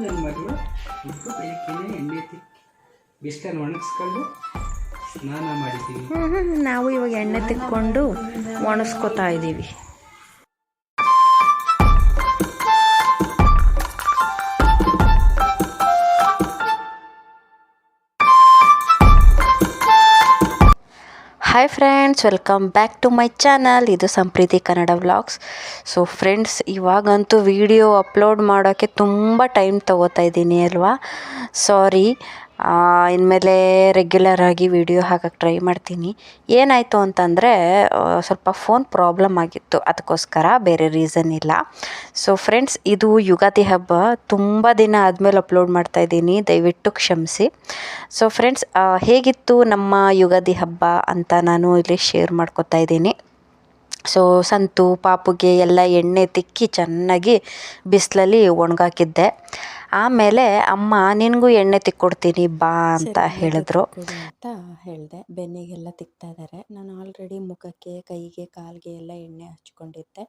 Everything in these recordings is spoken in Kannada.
ನನ್ನ ಮಗಳು ಇಟ್ಟು ಬೆಳಗ್ಗೆನೆ ಎಣ್ಣೆ ತಿಕ್ಕಿ ಒಣಗಿಸ್ಕೊಂಡು ಸ್ನಾನ ಮಾಡಿದ್ದೀವಿ ನಾವು ಇವಾಗ ಎಣ್ಣೆ ತಿಕ್ಕೊಂಡು ಒಣಸ್ಕೊತಾ ಇದ್ದೀವಿ hi friends welcome back to my channel ಇದು Sampreethi Kannada vlogs so friends ಇವಾಗಂತೂ ವಿಡಿಯೋ ಅಪ್ಲೋಡ್ ಮಾಡೋಕ್ಕೆ ತುಂಬ ಟೈಮ್ ತೊಗೋತಾ ಇದ್ದೀನಿ ಅಲ್ವಾ? ಸಾರಿ ಇನ್ಮೇಲೆ ರೆಗ್ಯುಲರ್ ಆಗಿ ವಿಡಿಯೋ ಹಾಕಕ್ಕೆ ಟ್ರೈ ಮಾಡ್ತೀನಿ. ಏನಾಯಿತು ಅಂತಂದರೆ ಸ್ವಲ್ಪ ಫೋನ್ ಪ್ರಾಬ್ಲಮ್ ಆಗಿತ್ತು. ಅದಕ್ಕೋಸ್ಕರ ಬೇರೆ ರೀಸನ್ ಇಲ್ಲ. ಸೊ ಫ್ರೆಂಡ್ಸ್ ಇದು ಯುಗಾದಿ ಹಬ್ಬ. ತುಂಬ ದಿನ ಆದಮೇಲೆ ಅಪ್ಲೋಡ್ ಮಾಡ್ತಾ ಇದ್ದೀನಿ. ದಯವಿಟ್ಟು ಕ್ಷಮಿಸಿ. ಸೊ ಫ್ರೆಂಡ್ಸ್ ಹೇಗಿತ್ತು ನಮ್ಮ ಯುಗಾದಿ ಹಬ್ಬ ಅಂತ ನಾನು ಇಲ್ಲಿ ಶೇರ್ ಮಾಡ್ಕೊತಾ ಇದ್ದೀನಿ. ಸೊ ಸಂತು, ಪಾಪುಗೆ ಎಲ್ಲ ಎಣ್ಣೆ ತಿಕ್ಕಿ ಚೆನ್ನಾಗಿ ಬಿಸಿಲಲ್ಲಿ ಒಣಗಾಕಿದ್ದೆ. ಆಮೇಲೆ ಅಮ್ಮ ನಿನಗೂ ಎಣ್ಣೆ ತಿಕ್ಕೊಡ್ತೀನಿ ಬಾ ಅಂತ ಹೇಳಿದ್ರು. ಅಂತ ಹೇಳಿದೆ. ಬೆನ್ನಿಗೆಲ್ಲ ತಿಕ್ತಾ ಇದ್ದಾರೆ ನಾನು ಆಲ್ರೆಡಿ ಮುಖಕ್ಕೆ ಕೈಗೆ ಕಾಲಿಗೆ ಎಲ್ಲ ಎಣ್ಣೆ ಹಚ್ಕೊಂಡಿದ್ದೆ.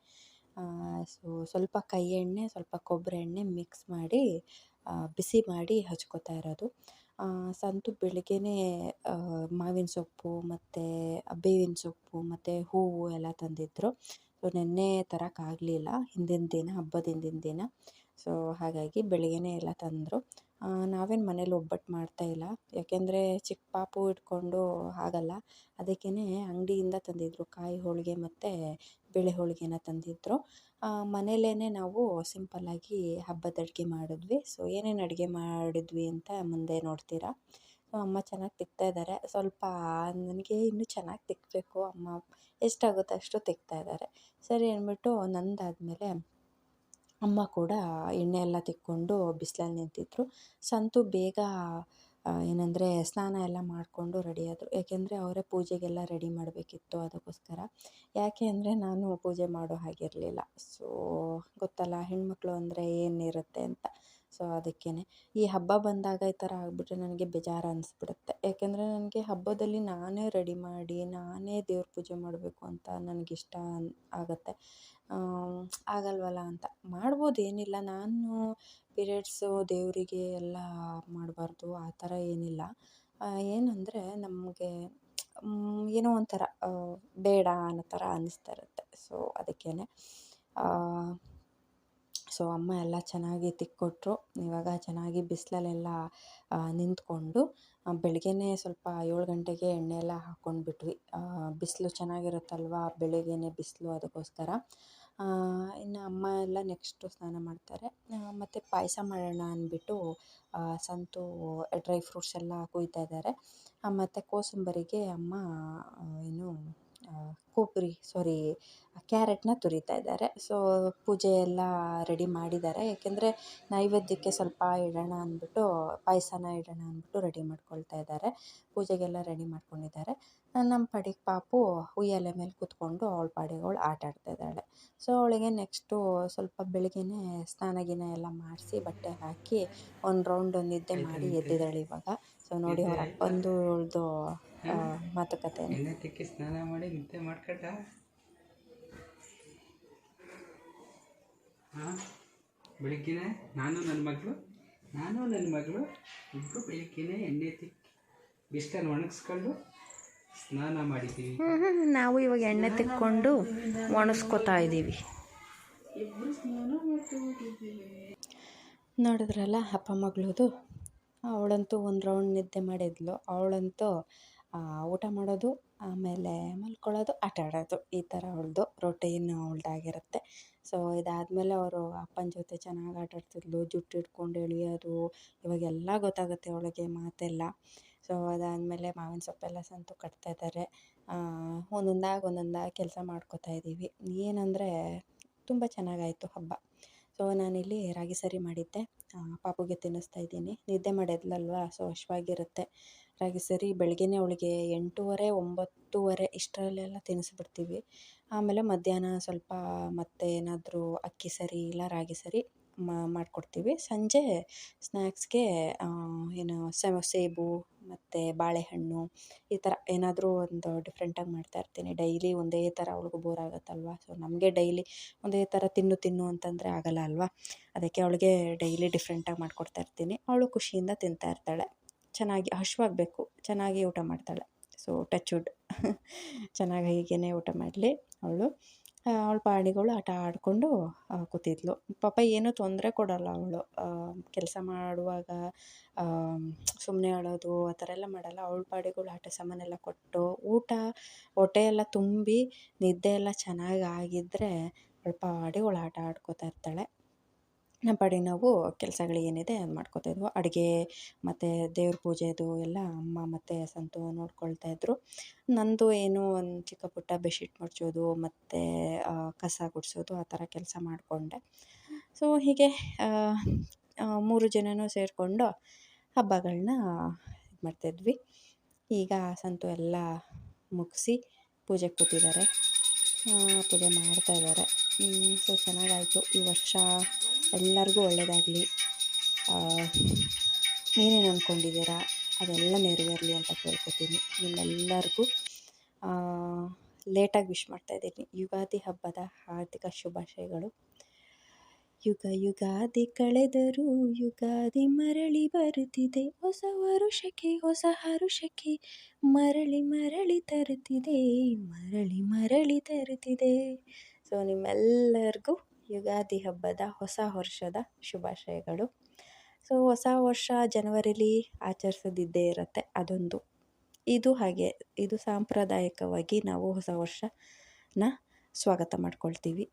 ಸೊ ಸ್ವಲ್ಪ ಕೈ ಎಣ್ಣೆ ಸ್ವಲ್ಪ ಕೊಬ್ಬರಿ ಎಣ್ಣೆ ಮಿಕ್ಸ್ ಮಾಡಿ ಬಿಸಿ ಮಾಡಿ ಹಚ್ಕೋತಾ ಇರೋದು. ಸಂತು ಬೆಳಿಗ್ಗೆನೇ ಮಾವಿನ ಸೊಪ್ಪು ಮತ್ತು ಬೇವಿನ ಸೊಪ್ಪು ಮತ್ತು ಹೂವು ಎಲ್ಲ ತಂದಿದ್ದರು ಸೊ ನೆನ್ನೆ ತರೋಕ್ಕಾಗಲಿಲ್ಲ ಹಿಂದಿನ ದಿನ ಹಬ್ಬದ ಹಿಂದಿನ ದಿನ. ಸೊ, ಹಾಗಾಗಿ ಬೆಳಿಗ್ಗೆನೇ ಎಲ್ಲ ತಂದರು. ನಾವೇನು ಮನೇಲಿ ಒಬ್ಬಟ್ಟು ಮಾಡ್ತಾಯಿಲ್ಲ ಯಾಕೆಂದರೆ ಚಿಕ್ಕ ಪಾಪು ಇಟ್ಕೊಂಡು ಆಗಲ್ಲ. ಅದಕ್ಕೇ ಅಂಗಡಿಯಿಂದ ತಂದಿದ್ದರು ಕಾಯಿ ಹೋಳಿಗೆ ಮತ್ತು ಬೇಳೆ ಹೋಳಿಗೆನ ತಂದಿದ್ದರು ಮನೇಲೇ ನಾವು ಸಿಂಪಲ್ಲಾಗಿ ಹಬ್ಬದ ಅಡುಗೆ ಮಾಡಿದ್ವಿ. ಸೊ, ಏನೇನು ಅಡುಗೆ ಮಾಡಿದ್ವಿ ಅಂತ ಮುಂದೆ ನೋಡ್ತೀರಾ? ಸೊ, ಅಮ್ಮ ಚೆನ್ನಾಗಿ ತಿಕ್ತಾ ಇದ್ದಾರೆ ಸ್ವಲ್ಪ, ನನಗೆ ಇನ್ನೂ ಚೆನ್ನಾಗಿ ತಿಕ್ಕಬೇಕು ಅಮ್ಮ ಎಷ್ಟಾಗುತ್ತೆ ಅಷ್ಟು ತಿಕ್ತಾ ಇದ್ದಾರೆ ಸರಿ ಅಂದ್ಬಿಟ್ಟು ನಂದಾದಮೇಲೆ ಅಮ್ಮ ಕೂಡ ಎಣ್ಣೆ ಎಲ್ಲ ತಿಕ್ಕೊಂಡು ಬಿಸಿಲಲ್ಲಿ ನಿಂತಿದ್ರು ಸಂತು ಬೇಗ ಏನಂದರೆ ಸ್ನಾನ ಎಲ್ಲ ಮಾಡಿಕೊಂಡು ರೆಡಿಯಾದರು ಯಾಕೆಂದರೆ ಅವರೇ ಪೂಜೆಗೆಲ್ಲ ರೆಡಿ ಮಾಡಬೇಕಿತ್ತು ಅದಕ್ಕೋಸ್ಕರ. ಯಾಕೆ ಅಂದರೆ ನಾನು ಪೂಜೆ ಮಾಡೋ ಹಾಗಿರಲಿಲ್ಲ. ಸೊ ಗೊತ್ತಲ್ಲ, ಹೆಣ್ಮಕ್ಳು ಅಂದರೆ ಏನಿರುತ್ತೆ ಅಂತ. ಸೊ ಅದಕ್ಕೇ ಈ ಹಬ್ಬ ಬಂದಾಗ ಈ ಥರ ಆಗಿಬಿಟ್ರೆ ನನಗೆ ಬೇಜಾರು ಅನಿಸ್ಬಿಡುತ್ತೆ. ಯಾಕೆಂದರೆ ನನಗೆ ಹಬ್ಬದಲ್ಲಿ ನಾನೇ ರೆಡಿ ಮಾಡಿ, ನಾನೇ ದೇವ್ರ ಪೂಜೆ ಮಾಡಬೇಕು ಅಂತ ನನಗಿಷ್ಟ ಆಗುತ್ತೆ. ಆಗಲ್ವಲ್ಲ ಅಂತ. ಮಾಡ್ಬೋದು ಏನಿಲ್ಲ ನಾನು ಪೀರಿಯಡ್ಸು ದೇವರಿಗೆ ಎಲ್ಲ ಮಾಡಬಾರ್ದು, ಆ ಥರ ಏನಿಲ್ಲ. ಏನಂದರೆ ನಮಗೆ ಏನೋ ಒಂಥರ ಬೇಡ ಅನ್ನೋ ಥರ ಅನ್ನಿಸ್ತಾ ಇರುತ್ತೆ. ಸೊ ಅದಕ್ಕೇ ಸೊ ಅಮ್ಮ ಎಲ್ಲ ಚೆನ್ನಾಗಿ ತಿಕ್ಕೊಟ್ರು. ಇವಾಗ ಚೆನ್ನಾಗಿ ಬಿಸಿಲಲ್ಲೆಲ್ಲ ನಿಂತ್ಕೊಂಡು ಬೆಳಗ್ಗೆನೇ ಸ್ವಲ್ಪ ಏಳು ಗಂಟೆಗೆ ಎಣ್ಣೆ ಎಲ್ಲ ಹಾಕ್ಕೊಂಡ್ಬಿಟ್ವಿ ಬಿಸಿಲು ಚೆನ್ನಾಗಿರುತ್ತಲ್ವಾ? ಬೆಳಗ್ಗೆನೇ ಬಿಸಿಲು ಅದಕ್ಕೋಸ್ಕರ. ಇನ್ನು ಅಮ್ಮ ಎಲ್ಲ ನೆಕ್ಸ್ಟು ಸ್ನಾನ ಮಾಡ್ತಾರೆ. ಮತ್ತು ಪಾಯಸ ಮಾಡೋಣ ಅಂದ್ಬಿಟ್ಟು ಸಂತು, ಡ್ರೈ ಫ್ರೂಟ್ಸ್ ಎಲ್ಲ ಕುಯ್ತಾ ಇದ್ದಾರೆ. ಮತ್ತು ಕೋಸಂಬರಿಗೆ ಅಮ್ಮ ಏನು ಕೊಬ್ಬರಿ ಸಾರಿ ಕ್ಯಾರೆಟ್ನ ತುರಿತಾ ಇದ್ದಾರೆ. ಸೊ ಪೂಜೆ ಎಲ್ಲ ರೆಡಿ ಮಾಡಿದ್ದಾರೆ. ಏಕೆಂದರೆ ನೈವೇದ್ಯಕ್ಕೆ ಸ್ವಲ್ಪ ಇಡೋಣ ಅಂದ್ಬಿಟ್ಟು ಪಾಯಸನ ಇಡೋಣ ಅಂದ್ಬಿಟ್ಟು ರೆಡಿ ಮಾಡ್ಕೊಳ್ತಾ ಇದ್ದಾರೆ. ಪೂಜೆಗೆಲ್ಲ ರೆಡಿ ಮಾಡ್ಕೊಂಡಿದ್ದಾರೆ. ನಮ್ಮ ಪಾಡಿಗೆ ಪಾಪು ಉಯ್ಯಾಲೆ ಮೇಲೆ ಕೂತ್ಕೊಂಡು ಅವಳ ಪಾಡಿಗೆ ಅವಳು ಆಟ ಆಡ್ತಾ ಇದ್ದಾಳೆ. ಸೊ ಅವಳಿಗೆ ನೆಕ್ಸ್ಟು ಸ್ವಲ್ಪ ಬೆಳಗ್ಗೆನೇ ಸ್ನಾನ ಗಿನ ಎಲ್ಲ ಮಾಡಿಸಿ ಬಟ್ಟೆ ಹಾಕಿ ಒಂದು ರೌಂಡ್ ನಿದ್ದೆ ಮಾಡಿ ಎದ್ದಿದ್ದಾಳೆ ಇವಾಗ. ಸೊ ನೋಡಿ ಅವ್ರ ಅಪ್ಪಂದು ಅವಳದು ಮಾತುಕತೆ ಸ್ನಾನ ಮಾಡಿ ನಿದ್ದೆ ಮಾಡ್ಕೊಂಡ? ಬೆಳಿಗ್ಗೆನೆ ನಾನು ನನ್ನ ಮಗಳು ನಾನು ನನ್ನ ಮಗಳು ಇಬ್ಬರು ಬೆಳಿಗ್ಗೆನೆ ಎಣ್ಣೆ ತಿಕ್ಕಿ ಬಿಸಿಲಲ್ಲಿ ಒಣಗಿಸ್ಕೊಂಡು ಸ್ನಾನ ಮಾಡಿದ್ದೀವಿ. ನಾವು ಇವಾಗ ಎಣ್ಣೆ ತಿಕ್ಕೊಂಡು ಒಣಸ್ಕೊತಾ ಇದ್ದೀವಿ. ನೋಡಿದ್ರಲ್ಲ ಅಪ್ಪ ಮಗಳದು? ಅವಳಂತೂ ಒಂದು ರೌಂಡ್ ನಿದ್ದೆ ಮಾಡಿದ್ಲು. ಅವಳಂತೂ ಊಟ ಮಾಡೋದು, ಆಮೇಲೆ ಮಲ್ಕೊಳ್ಳೋದು, ಆಟ ಆಡೋದು, ಈ ಥರ ಅವಳದು ರೊಟೀನ್ ಉಳ್ದಾಗಿರುತ್ತೆ ಸೊ ಇದಾದಮೇಲೆ ಅವರು ಅಪ್ಪನ ಜೊತೆ ಚೆನ್ನಾಗಿ ಆಟ ಆಡ್ತಿದ್ಲು, ಜುಟ್ಟು ಹಿಡ್ಕೊಂಡು ಎಳಿಯೋದು, ಇವಾಗೆಲ್ಲ ಗೊತ್ತಾಗುತ್ತೆ ಅವಳಿಗೆ ಮಾತೆಲ್ಲ. ಸೊ ಅದಾದಮೇಲೆ ಮಾವಿನ ಸೊಪ್ಪೆಲ್ಲ ಸಂತು ಕಟ್ತಾ ಇದ್ದಾರೆ ಒಂದೊಂದಾಗಿ ಒಂದೊಂದಾಗಿ ಕೆಲಸ ಮಾಡ್ಕೋತಾ ಇದ್ದೀವಿ ಏನಂದರೆ ತುಂಬ ಚೆನ್ನಾಗಾಯಿತು ಹಬ್ಬ. ಸೊ ನಾನಿಲ್ಲಿ ರಾಗಿ ಸರಿ ಮಾಡಿದ್ದೆ. ಪಾಪುಗೆ ತಿನ್ನಿಸ್ತಾ ಇದ್ದೀನಿ. ನಿದ್ದೆ ಮಾಡಿದ್ಲಲ್ವಾ? ಸೊ ಹಶ್ವಾಗಿರುತ್ತೆ ರಾಗಿ ಸರಿ ಬೆಳಗ್ಗೆನೇ ಅವಳಿಗೆ ಎಂಟೂವರೆ, ಒಂಬತ್ತೂವರೆ ಇಷ್ಟರಲ್ಲೆಲ್ಲ ತಿನ್ನಿಸ್ಬಿಡ್ತೀವಿ. ಆಮೇಲೆ ಮಧ್ಯಾಹ್ನ ಸ್ವಲ್ಪ ಮತ್ತೆ ಏನಾದರೂ ಅಕ್ಕಿ ಸರಿ ಇಲ್ಲ, ರಾಗಿ ಸರಿ ಮಾಡಿಕೊಡ್ತೀವಿ. ಸಂಜೆ ಸ್ನ್ಯಾಕ್ಸ್ಗೆ ಏನು ಸೇಬು ಮತ್ತು ಬಾಳೆಹಣ್ಣು ಈ ಥರ ಏನಾದರೂ ಒಂದು ಡಿಫ್ರೆಂಟಾಗಿ ಮಾಡ್ತಾಯಿರ್ತೀನಿ ಡೈಲಿ ಒಂದೇ ಥರ ಅವ್ಳಿಗೂ ಬೋರ್ ಆಗುತ್ತಲ್ವ? ಸೊ, ನಮಗೆ ಡೈಲಿ ಒಂದೇ ಥರ ತಿನ್ನು ತಿನ್ನು ಅಂತಂದರೆ ಆಗಲ್ಲ ಅಲ್ವಾ? ಅದಕ್ಕೆ ಅವಳಿಗೆ ಡೈಲಿ ಡಿಫ್ರೆಂಟಾಗಿ ಮಾಡಿಕೊಡ್ತಾಯಿರ್ತೀನಿ ಅವಳು ಖುಷಿಯಿಂದ ತಿಂತಾಯಿರ್ತಾಳೆ ಚೆನ್ನಾಗಿ ಹಶ್ವಾಗಬೇಕು, ಚೆನ್ನಾಗಿ ಊಟ ಮಾಡ್ತಾಳೆ. ಸೊ ಟಚ್ ವುಡ್ ಚೆನ್ನಾಗಿ ಹೀಗೇ ಊಟ ಮಾಡಲಿ ಅವಳು. ಅವಳ ಪಾಡಿಗಳು ಆಟ ಆಡಿಕೊಂಡು ಕೂತಿದ್ಲು. ಪಾಪ ಏನೂ ತೊಂದರೆ ಕೊಡೋಲ್ಲ ಅವಳು. ಕೆಲಸ ಮಾಡುವಾಗ ಸುಮ್ಮನೆ ಅಳೋದು ಆ ಥರ ಎಲ್ಲ ಮಾಡಲ್ಲ. ಅವಳ ಪಾಡಿಗಳು ಆಟ ಸಾಮಾನೆಲ್ಲ ಕೊಟ್ಟು, ಊಟ, ಹೊಟ್ಟೆ ಎಲ್ಲ ತುಂಬಿ, ನಿದ್ದೆ ಎಲ್ಲ ಚೆನ್ನಾಗಿ ಆಗಿದ್ದರೆ ಅವಳ ಪಾಡಿಗಳು ಆಟ ಆಡ್ಕೊತಾ ಇರ್ತಾಳೆ. ನಮ್ಮ ಪಾಡಿಗೆ ನಾವು ಕೆಲಸಗಳು ಏನಿದೆ ಅದು ಮಾಡ್ಕೋತಾ ಇದ್ವು. ಅಡುಗೆ ಮತ್ತು ದೇವ್ರ ಪೂಜೆದು ಎಲ್ಲ ಅಮ್ಮ ಮತ್ತು ಸಂತು ನೋಡ್ಕೊಳ್ತಾ ಇದ್ದರು ನನ್ನದು ಏನು ಒಂದು ಚಿಕ್ಕ ಪುಟ್ಟ ಬೆಡ್ಶೀಟ್ ಮಡ್ಚೋದು ಮತ್ತು ಕಸ ಗುಡಿಸೋದು ಆ ಥರ ಕೆಲಸ ಮಾಡಿಕೊಂಡೆ. ಸೊ ಹೀಗೆ ಮೂರು ಜನನೂ ಸೇರಿಕೊಂಡು ಹಬ್ಬಗಳನ್ನ ಇದು ಮಾಡ್ತಾಯಿದ್ವಿ ಈಗ ಸಂತು ಎಲ್ಲ ಮುಗಿಸಿ ಪೂಜೆಗೆ ಕೂತಿದ್ದಾರೆ ಪೂಜೆ ಮಾಡ್ತಾ ಇದ್ದಾರೆ. ಸೊ ಚೆನ್ನಾಗಾಯಿತು. ಈ ವರ್ಷ ಎಲ್ಲರಿಗೂ ಒಳ್ಳೆಯದಾಗಲಿ ಏನೇನು ಅಂದ್ಕೊಂಡಿದ್ದೀರಾ ಅದೆಲ್ಲ ನೆರವೇರಲಿ ಅಂತ ಕೇಳ್ಕೊತೀನಿ. ನಿಮ್ಮೆಲ್ಲರಿಗೂ ಲೇಟಾಗಿ ವಿಶ್ ಮಾಡ್ತಾಯಿದ್ದೀನಿ ಯುಗಾದಿ ಹಬ್ಬದ ಹಾರ್ದಿಕ ಶುಭಾಶಯಗಳು. ಯುಗ ಯುಗಾದಿ ಕಳೆದರೂ ಯುಗಾದಿ ಮರಳಿ ಬರುತ್ತಿದೆ. ಹೊಸ ವರುಷಕ್ಕೆ, ಹೊಸ ಹರುಷಕ್ಕೆ ಮರಳಿ ಮರಳಿ ತರುತ್ತಿದೆ, ಮರಳಿ ಮರಳಿ ತರುತ್ತಿದೆ. ಸೊ ನಿಮ್ಮೆಲ್ಲರಿಗೂ ಯುಗಾದಿ ಹಬ್ಬದ ಹೊಸ ವರ್ಷದ ಶುಭಾಶಯಗಳು. ಸೊ ಹೊಸ ವರ್ಷ ಜನವರಿಲಿ ಆಚರಿಸೋದಿದ್ದೇ ಇರುತ್ತೆ, ಅದೊಂದು. ಇದು ಹಾಗೆ, ಇದು ಸಾಂಪ್ರದಾಯಿಕವಾಗಿ ನಾವು ಹೊಸ ವರ್ಷನ ಸ್ವಾಗತ ಮಾಡ್ಕೊಳ್ತೀವಿ.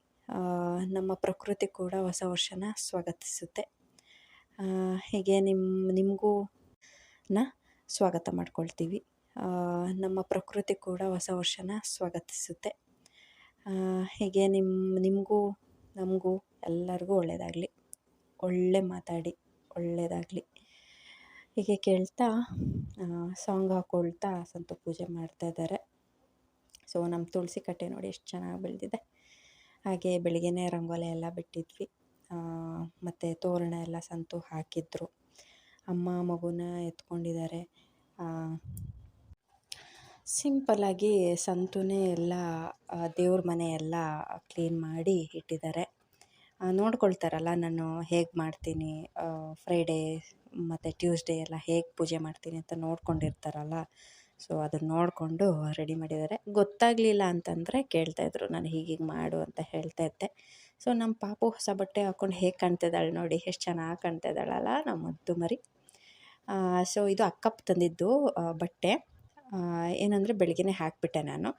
ನಮ್ಮ ಪ್ರಕೃತಿ ಕೂಡ ಹೊಸ ವರ್ಷನ ಸ್ವಾಗತಿಸುತ್ತೆ. ಹೀಗೆ ನಿಮ್ಮ ನಿಮಗೂ ನ ಸ್ವಾಗತ ಮಾಡ್ಕೊಳ್ತೀವಿ. ನಮ್ಮ ಪ್ರಕೃತಿ ಕೂಡ ಹೊಸ ವರ್ಷನ ಸ್ವಾಗತಿಸುತ್ತೆ. ಹೀಗೆ ನಿಮ್ಮ ನಿಮಗೂ, ನಮಗೂ ಎಲ್ಲರಿಗೂ ಒಳ್ಳೆಯದಾಗಲಿ ಒಳ್ಳೆ ಮಾತಾಡಿ ಒಳ್ಳೆಯದಾಗಲಿ ಹೀಗೆ ಕೇಳ್ತಾ ಸಾಂಗ್ ಹಾಕ್ಕೊಳ್ತಾ ಸಂತು ಪೂಜೆ ಮಾಡ್ತಾ ಇದ್ದಾರೆ. ಸೊ ನಮ್ಮ ತುಳಸಿ ಕಟ್ಟೆ ನೋಡಿ ಎಷ್ಟು ಚೆನ್ನಾಗಿ ಬೆಳೆದಿದೆ. ಹಾಗೆ ಬೆಳಗ್ಗೆನೇ ರಂಗೋಲಿ ಎಲ್ಲ ಬಿಟ್ಟಿದ್ವಿ. ಮತ್ತು ತೋರಣ ಎಲ್ಲ ಸಂತು ಹಾಕಿದ್ರು. ಅಮ್ಮ ಮಗುನ ಎತ್ಕೊಂಡಿದ್ದಾರೆ. ಸಿಂಪಲ್ಲಾಗಿ ಸಂತುನೇ ಎಲ್ಲ ದೇವ್ರ ಮನೆ ಎಲ್ಲ ಕ್ಲೀನ್ ಮಾಡಿ ಇಟ್ಟಿದ್ದಾರೆ. ನೋಡ್ಕೊಳ್ತಾರಲ್ಲ ನಾನು ಹೇಗೆ ಮಾಡ್ತೀನಿ ಫ್ರೈಡೇ ಮತ್ತು ಟ್ಯೂಸ್ಡೇ ಎಲ್ಲ ಹೇಗೆ ಪೂಜೆ ಮಾಡ್ತೀನಿ ಅಂತ ನೋಡ್ಕೊಂಡಿರ್ತಾರಲ್ಲ. ಸೊ, ಅದನ್ನು ನೋಡಿಕೊಂಡು ರೆಡಿ ಮಾಡಿದ್ದಾರೆ. ಗೊತ್ತಾಗಲಿಲ್ಲ ಅಂತಂದರೆ ಕೇಳ್ತಾಯಿದ್ರು ನಾನು ಹೀಗೀಗೆ ಮಾಡು ಅಂತ ಹೇಳ್ತಾ ಇದ್ದೆ. ಸೊ ನಮ್ಮ ಪಾಪು ಹೊಸ ಬಟ್ಟೆ ಹಾಕ್ಕೊಂಡು ಹೇಗೆ ಕಾಣ್ತಿದ್ದಾಳೆ ನೋಡಿ. ಎಷ್ಟು ಚೆನ್ನಾಗಿ ಕಾಣ್ತಾಯಿದ್ದಾಳಲ್ಲ ನಮ್ಮ ಮುದ್ದು ಮರಿ. ಸೊ, ಇದು ಅಕ್ಕಪ್ಪ ತಂದಿದ್ದು ಬಟ್ಟೆ. ಏನಂದರೆ ಬೆಳಗ್ಗೆ ಹಾಕಿಬಿಟ್ಟೆ ನಾನು.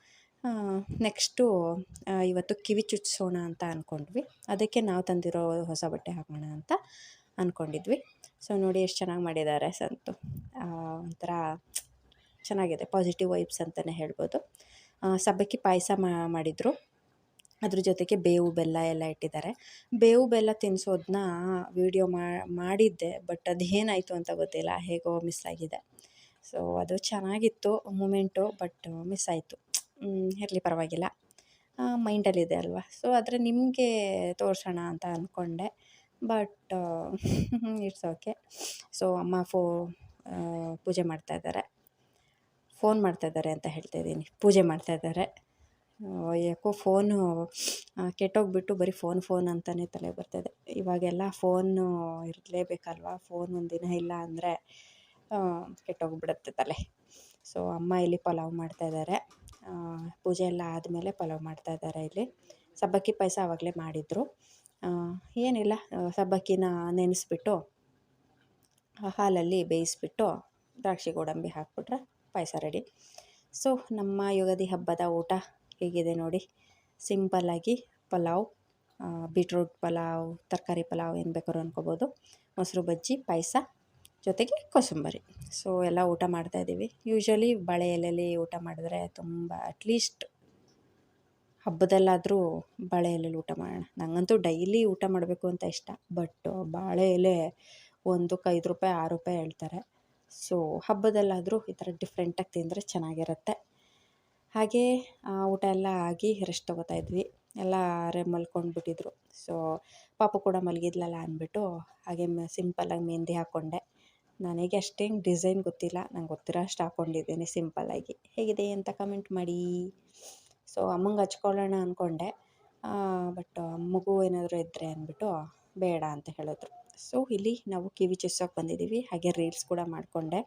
ನೆಕ್ಸ್ಟು ಇವತ್ತು ಕಿವಿ ಚುಚ್ಚಿಸೋಣ ಅಂತ ಅಂದ್ಕೊಂಡ್ವಿ ಅದಕ್ಕೆ ನಾವು ತಂದಿರೋ ಹೊಸ ಬಟ್ಟೆ ಹಾಕೋಣ ಅಂತ ಅಂದ್ಕೊಂಡಿದ್ವಿ ಸೊ, ನೋಡಿ ಎಷ್ಟು ಚೆನ್ನಾಗಿ ಮಾಡಿದ್ದಾರೆ ಸಂತು. ಒಂಥರ ಚೆನ್ನಾಗಿದೆ ಪಾಸಿಟಿವ್ ವೈಬ್ಸ್ ಅಂತಲೇ ಹೇಳ್ಬೋದು. ಸಬ್ಬಕ್ಕಿ ಪಾಯಸ ಮಾಡಿದರು. ಅದ್ರ ಜೊತೆಗೆ ಬೇವು ಬೆಲ್ಲ ಎಲ್ಲ ಇಟ್ಟಿದ್ದಾರೆ. ಬೇವು ಬೆಲ್ಲ ತಿನ್ನಿಸೋದನ್ನ ವೀಡಿಯೋ ಮಾಡಿದ್ದೆ ಬಟ್ ಅದೇನಾಯಿತು ಅಂತ ಗೊತ್ತಿಲ್ಲ, ಹೇಗೋ ಮಿಸ್ ಆಗಿದೆ. ಸೊ ಅದು ಚೆನ್ನಾಗಿತ್ತು ಮೂಮೆಂಟು ಬಟ್ ಮಿಸ್ ಆಯಿತು. ಇರಲಿ, ಪರವಾಗಿಲ್ಲ. ಮೈಂಡಲ್ಲಿದೆ ಅಲ್ವಾ? ಸೊ ಆದರೆ ನಿಮಗೆ ತೋರಿಸೋಣ ಅಂತ ಅಂದ್ಕೊಂಡೆ ಬಟ್ ಇಟ್ಸ್ ಓಕೆ ಸೊ ಅಮ್ಮ ಫೋ ಪೂಜೆ ಮಾಡ್ತಾಯಿದ್ದಾರೆ ಫೋನ್ ಮಾಡ್ತಾಯಿದ್ದಾರೆ ಅಂತ ಹೇಳ್ತಾ ಇದ್ದೀನಿ. ಪೂಜೆ ಮಾಡ್ತಾಯಿದ್ದಾರೆ ಯಾಕೋ ಫೋನು ಕೆಟ್ಟೋಗ್ಬಿಟ್ಟು ಬರೀ ಫೋನ್ ಫೋನ್ ಅಂತಲೇ ತಲೆ ಬರ್ತಾಯಿದೆ ಇವಾಗೆಲ್ಲ ಫೋನು ಇರಲೇಬೇಕಲ್ವಾ? ಫೋನ್ ಒಂದಿನ ಇಲ್ಲ ಅಂದರೆ ಕೆಟ್ಟೋಗ್ಬಿಡುತ್ತೆ ತಲೆ. ಸೊ ಅಮ್ಮ ಇಲ್ಲಿ ಪಲಾವ್ ಮಾಡ್ತಾಯಿದ್ದಾರೆ ಪೂಜೆ ಎಲ್ಲ ಆದಮೇಲೆ ಪಲಾವ್ ಮಾಡ್ತಾಯಿದ್ದಾರೆ ಇಲ್ಲಿ. ಸಬ್ಬಕ್ಕಿ ಪಾಯಸ ಆವಾಗಲೇ ಮಾಡಿದರು. ಏನಿಲ್ಲ ಸಬ್ಬಕ್ಕಿನ ನೆನೆಸ್ಬಿಟ್ಟು ಹಾಲಲ್ಲಿ ಬೇಯಿಸ್ಬಿಟ್ಟು, ದ್ರಾಕ್ಷಿ ಗೋಡಂಬಿ ಹಾಕ್ಬಿಟ್ರೆ ಪಾಯಸ ರೆಡಿ ಸೊ ನಮ್ಮ ಯುಗಾದಿ ಹಬ್ಬದ ಊಟ ಹೇಗಿದೆ ನೋಡಿ. ಸಿಂಪಲ್ಲಾಗಿ ಪಲಾವ್ ಬೀಟ್ರೂಟ್ ಪಲಾವ್, ತರಕಾರಿ ಪಲಾವ್ ಏನು ಬೇಕಾದ್ರೂ ಅನ್ಕೋಬೋದು. ಮೊಸರು ಬಜ್ಜಿ, ಪಾಯಸ, ಜೊತೆಗೆ ಕೋಸಂಬರಿ. ಸೊ ಎಲ್ಲ ಊಟ ಮಾಡ್ತಾಯಿದ್ದೀವಿ ಯೂಶ್ವಲಿ ಬಾಳೆ ಎಲೆಯಲ್ಲಿ ಊಟ ಮಾಡಿದ್ರೆ ತುಂಬ ಅಟ್ಲೀಸ್ಟ್ ಹಬ್ಬದಲ್ಲಾದರೂ ಬಾಳೆ ಎಲೆಯಲ್ಲಿ ಊಟ ಮಾಡೋಣ. ನನಗಂತೂ ಡೈಲಿ ಊಟ ಮಾಡಬೇಕು ಅಂತ ಇಷ್ಟ. ಬಟ್ ಬಾಳೆ ಎಲೆ ಒಂದಕ್ಕೆ ಐದು ರೂಪಾಯಿ, ಆರು ರೂಪಾಯಿ ಹೇಳ್ತಾರೆ. ಸೊ ಹಬ್ಬದಲ್ಲಾದರೂ ಈ ಥರ ಡಿಫ್ರೆಂಟಾಗಿ ತಿಂದರೆ ಚೆನ್ನಾಗಿರುತ್ತೆ. ಹಾಗೇ ಊಟ ಎಲ್ಲ ಆಗಿ ರೆಸ್ಟ್ ತೊಗೋತಾ ಇದ್ವಿ. ಎಲ್ಲ ರೇ ಮಲ್ಕೊಂಡ್ಬಿಟ್ಟಿದ್ರು ಸೊ ಪಾಪ ಕೂಡ ಮಲಗಿದ್ಲಲ್ಲ ಅಂದ್ಬಿಟ್ಟು, ಹಾಗೆ ಸಿಂಪಲ್ಲಾಗಿ ಮೆಹಂದಿ ಹಾಕ್ಕೊಂಡೆ ನನಗೆ ಅಷ್ಟೇನು ಡಿಸೈನ್ ಗೊತ್ತಿಲ್ಲ. ನಂಗೆ ಗೊತ್ತಿರೋ ಅಷ್ಟು ಹಾಕ್ಕೊಂಡಿದ್ದೀನಿ ಸಿಂಪಲ್ಲಾಗಿ ಹೇಗಿದೆ ಅಂತ ಕಮೆಂಟ್ ಮಾಡಿ. ಸೊ ಅಮ್ಮಂಗೆ ಹಚ್ಕೊಳ್ಳೋಣ ಅಂದ್ಕೊಂಡೆ ಬಟ್ ಮಗು ಏನಾದರೂ ಇದ್ದರೆ ಅಂದ್ಬಿಟ್ಟು, ಬೇಡ ಅಂತ ಹೇಳಿದ್ರು. ಸೊ ಇಲ್ಲಿ ನಾವು ಕಿವಿ ಚುಚ್ಚೋಕೆ ಬಂದಿದ್ದೀವಿ. ಹಾಗೆ ರೀಲ್ಸ್ ಕೂಡ ಮಾಡಿಕೊಂಡೆ.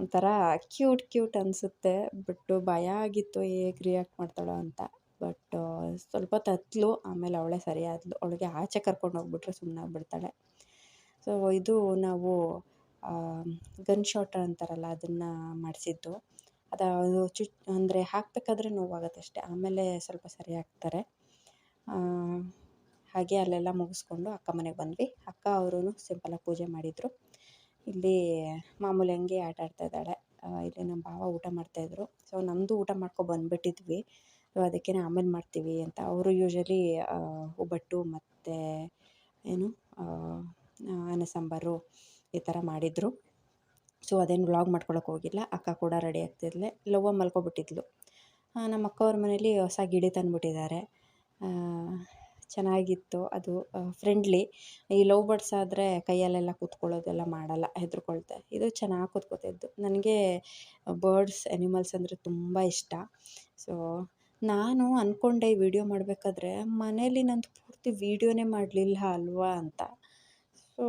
ಒಂಥರ ಕ್ಯೂಟ್ ಕ್ಯೂಟ್ ಅನಿಸುತ್ತೆ. ಬಟ್ಟು ಭಯ ಆಗಿತ್ತು, ಹೇಗೆ ರಿಯಾಕ್ಟ್ ಮಾಡ್ತಾಳೋ ಅಂತ. ಬಟ್ ಸ್ವಲ್ಪ ತತ್ಲು, ಆಮೇಲೆ ಅವಳೇ ಸರಿ ಅವಳಿಗೆ ಆಚೆ ಕರ್ಕೊಂಡು ಹೋಗ್ಬಿಟ್ರೆ ಸುಮ್ಮನೆ ಆಗ್ಬಿಡ್ತಾಳೆ. ಸೊ ಇದು ನಾವು ಗನ್ ಶಾಟ್ ಅಂತಾರಲ್ಲ, ಅದನ್ನು ಮಾಡಿಸಿದ್ದು. ಅದು ಚು, ಅಂದರೆ ಹಾಕಬೇಕಾದ್ರೆ ನೋವಾಗುತ್ತೆ ಅಷ್ಟೇ. ಆಮೇಲೆ ಸ್ವಲ್ಪ ಸರಿ ಆಗ್ತಾರೆ ಹಾಗೆ ಅಲ್ಲೆಲ್ಲ ಮುಗಿಸ್ಕೊಂಡು ಅಕ್ಕ ಮನೆಗೆ ಬಂದ್ವಿ. ಅಕ್ಕ ಅವರೂ ಸಿಂಪಲಾಗಿ ಪೂಜೆ ಮಾಡಿದರು. ಇಲ್ಲಿ ಮಾಮೂಲಿ ಹಂಗೆ ಆಟ ಆಡ್ತಾ ಇದ್ದಾಳೆ. ಇಲ್ಲಿ ನಮ್ಮ ಭಾವ ಊಟ ಮಾಡ್ತಾಯಿದ್ರು ಸೊ ನಮ್ಮದು ಊಟ ಮಾಡ್ಕೊ ಬಂದುಬಿಟ್ಟಿದ್ವಿ. ಸೊ ಅದಕ್ಕೆ ಆಮೇಲೆ ಮಾಡ್ತೀವಿ ಅಂತ. ಅವರು ಯೂಶ್ವಲಿ ಒಬ್ಬಟ್ಟು ಮತ್ತು ಏನು ಅನ್ನ ಸಾಂಬಾರು ಈ ಥರ ಮಾಡಿದರು. ಸೊ ಅದೇನು ವ್ಲಾಗ್ ಮಾಡ್ಕೊಳಕ್ಕೆ ಹೋಗಿಲ್ಲ. ಅಕ್ಕ ಕೂಡ ರೆಡಿ ಆಗ್ತಿದ್ಲೆ. ಲವ್ವ ಮಲ್ಕೊಬಿಟ್ಟಿದ್ಲು. ನಮ್ಮ ಅಕ್ಕವ್ರ ಮನೇಲಿ ಹೊಸ ಗಿಡಿ ತಂದುಬಿಟ್ಟಿದ್ದಾರೆ. ಚೆನ್ನಾಗಿತ್ತು. ಅದು ಫ್ರೆಂಡ್ಲಿ ಈ ಲವ್ ಬರ್ಡ್ಸ್ ಆದರೆ ಕೈಯಲ್ಲೆಲ್ಲ ಕೂತ್ಕೊಳ್ಳೋದೆಲ್ಲ ಮಾಡಲ್ಲ, ಹೆದರ್ಕೊಳ್ತೆ. ಇದು ಚೆನ್ನಾಗಿ ಕೂತ್ಕೋತಿದ್ದು. ನನಗೆ ಬರ್ಡ್ಸ್ ಎನಿಮಲ್ಸ್ ಅಂದರೆ ತುಂಬ ಇಷ್ಟ. ಸೊ ನಾನು ಅಂದ್ಕೊಂಡೆ ವಿಡಿಯೋ ಮಾಡಬೇಕಾದ್ರೆ ಮನೇಲಿ ನಂದು ಪೂರ್ತಿ ವೀಡಿಯೋನೇ ಮಾಡಲಿಲ್ಲ ಅಲ್ವಾ ಅಂತ. ಸೊ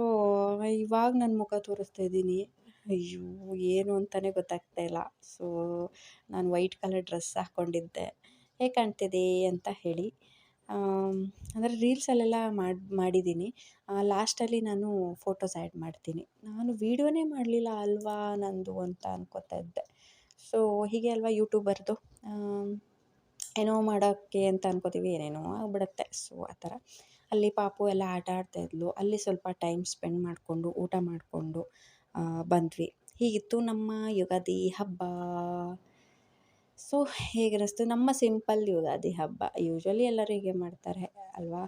ಇವಾಗ ನನ್ನ ಮುಖ ತೋರಿಸ್ತಾ ಇದ್ದೀನಿ. ಅಯ್ಯೋ, ಏನು ಅಂತಲೇ ಗೊತ್ತಾಗ್ತಾ ಇಲ್ಲ. ಸೊ ನಾನು ವೈಟ್ ಕಲರ್ ಡ್ರೆಸ್ ಹಾಕ್ಕೊಂಡಿದ್ದೆ ಹೇಗೆ ಕಾಣ್ತಿದೆ ಅಂತ ಹೇಳಿ. ಅಂದರೆ ರೀಲ್ಸಲ್ಲೆಲ್ಲ ಮಾಡಿ, ಮಾಡಿದ್ದೀನಿ. ಲಾಸ್ಟಲ್ಲಿ ನಾನು ಫೋಟೋಸ್ ಆ್ಯಡ್ ಮಾಡ್ತೀನಿ. ನಾನು ವೀಡಿಯೋನೇ ಮಾಡಲಿಲ್ಲ ಅಲ್ವಾ ನಂದು ಅಂತ ಅನ್ಕೋತಾ ಇದ್ದೆ. ಸೊ ಹೀಗೆ ಅಲ್ವಾ ಯೂಟ್ಯೂಬರ್ದು ಏನೋ ಮಾಡೋಕ್ಕೆ ಅಂತ ಅನ್ಕೋತೀವಿ, ಏನೇನೋ ಆಗಿಬಿಡತ್ತೆ. ಸೊ ಆ ಥರ. ಅಲ್ಲಿ ಪಾಪು ಎಲ್ಲ ಆಟ ಆಡ್ತಾಯಿದ್ಲು ಅಲ್ಲಿ ಸ್ವಲ್ಪ ಟೈಮ್ ಸ್ಪೆಂಡ್ ಮಾಡಿಕೊಂಡು, ಊಟ ಮಾಡಿಕೊಂಡು ಬಂದ್ವಿ. ಹೀಗಿತ್ತು ನಮ್ಮ ಯುಗಾದಿ ಹಬ್ಬ. ಸೊ ಹೇಗಿರಿಸ್ತು? ನಮ್ಮ ಸಿಂಪಲ್ ಯುಗಾದಿ ಹಬ್ಬ. ಯೂಶ್ವಲಿ ಎಲ್ಲರೂ ಹೀಗೆ ಮಾಡ್ತಾರೆ ಅಲ್ವಾ?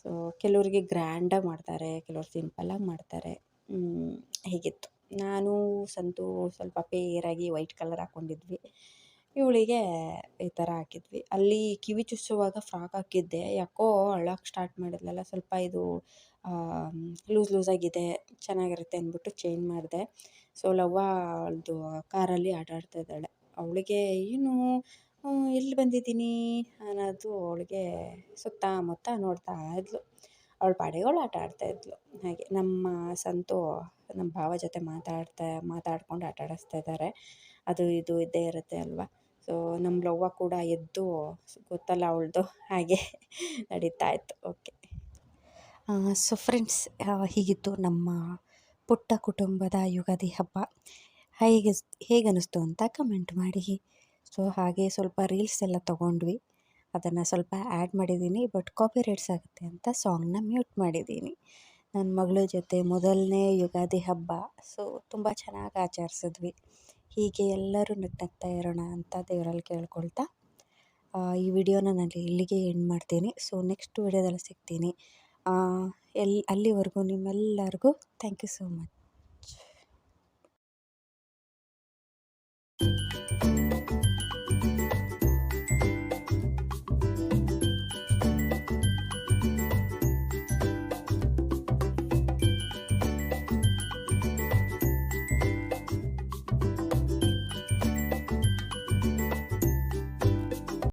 ಸೊ ಕೆಲವರಿಗೆ ಗ್ರ್ಯಾಂಡಾಗಿ ಮಾಡ್ತಾರೆ, ಕೆಲವ್ರು ಸಿಂಪಲ್ಲಾಗಿ ಮಾಡ್ತಾರೆ. ಹೀಗಿತ್ತು. ನಾನು ಸಂತು ಸ್ವಲ್ಪ ಪೇರಾಗಿ ವೈಟ್ ಕಲರ್ ಹಾಕ್ಕೊಂಡಿದ್ವಿ ಇವಳಿಗೆ ಈ ಥರ ಹಾಕಿದ್ವಿ. ಅಲ್ಲಿ ಕಿವಿ ಚುಚ್ಚುವಾಗ ಫ್ರಾಕ್ ಹಾಕಿದ್ದೆ. ಯಾಕೋ ಅಳೋಕೆ ಸ್ಟಾರ್ಟ್ ಮಾಡಿದ್ಲಲ್ಲ, ಸ್ವಲ್ಪ ಇದು ಲೂಸ್ ಲೂಸಾಗಿದೆ ಚೆನ್ನಾಗಿರುತ್ತೆ ಅಂದ್ಬಿಟ್ಟು ಚೇಂಜ್ ಮಾಡಿದೆ. ಸೊ ಲವ್ವ ಅವಳದು ಕಾರಲ್ಲಿ ಆಟ ಆಡ್ತಾ ಇದ್ದಾಳೆ. ಅವಳಿಗೆ ಏನು ಎಲ್ಲಿ ಬಂದಿದ್ದೀನಿ? ಅನ್ನೋದು ಅವಳಿಗೆ ಸುತ್ತಮುತ್ತ ನೋಡ್ತಾ ಇದ್ಲು. ಅವಳ ಪಾಡಿಗೆ ಆಟ ಆಡ್ತಾಯಿದ್ಲು ಹಾಗೆ ನಮ್ಮ ಸಂತು, ನಮ್ಮ ಭಾವ ಜೊತೆ ಮಾತಾಡ್ತಾ, ಮಾತಾಡ್ಕೊಂಡು ಆಟ ಆಡಿಸ್ತಾ ಇದ್ದಾರೆ. ಅದು ಇದು ಇದ್ದೇ ಇರುತ್ತೆ ಅಲ್ವಾ? ಸೊ ನಮ್ಮ ಲವ್ವ ಕೂಡ ಎದ್ದು ಗೊತ್ತಲ್ಲ ಅವಳದು ಹಾಗೆ ನಡೀತಾ ಇತ್ತು. ಓಕೆ ಸೊ ಫ್ರೆಂಡ್ಸ್ ಹೀಗಿತ್ತು ನಮ್ಮ ಪುಟ್ಟ ಕುಟುಂಬದ ಯುಗಾದಿ ಹಬ್ಬ. ಹೇಗೆ ಹೇಗನ್ನಿಸ್ತು ಅಂತ ಕಮೆಂಟ್ ಮಾಡಿ. ಸೊ ಹಾಗೆ ಸ್ವಲ್ಪ ರೀಲ್ಸ್ ಎಲ್ಲ ತೊಗೊಂಡ್ವಿ. ಅದನ್ನು ಸ್ವಲ್ಪ ಆ್ಯಡ್ ಮಾಡಿದ್ದೀನಿ ಬಟ್ ಕಾಪಿ ರೈಟ್ಸ್ ಆಗುತ್ತೆ ಅಂತ ಸಾಂಗ್ನ ಮ್ಯೂಟ್ ಮಾಡಿದ್ದೀನಿ. ನನ್ನ ಮಗಳ ಜೊತೆ ಮೊದಲನೇ ಯುಗಾದಿ ಹಬ್ಬ ಸೊ ತುಂಬ ಚೆನ್ನಾಗಿ ಆಚರಿಸಿದ್ವಿ. ಹೀಗೆ ಎಲ್ಲರೂ ನಗ್ನಗ್ತಾ ಇರೋಣ ಅಂತ ದೇವರಲ್ಲಿ ಕೇಳ್ಕೊಳ್ತಾ ಈ ವಿಡಿಯೋನ ನಾನು ಇಲ್ಲಿಗೆ ಎಂಡ್ ಮಾಡ್ತೀನಿ. ಸೊ ನೆಕ್ಸ್ಟ್ ವಿಡಿಯೋದಲ್ಲಿ ಸಿಗ್ತೀನಿ. ಎಲ್, ಅಲ್ಲಿವರೆಗೂ ನಿಮ್ಮೆಲ್ಲರಿಗೂ ಥ್ಯಾಂಕ್ ಯು ಸೋ ಮಚ್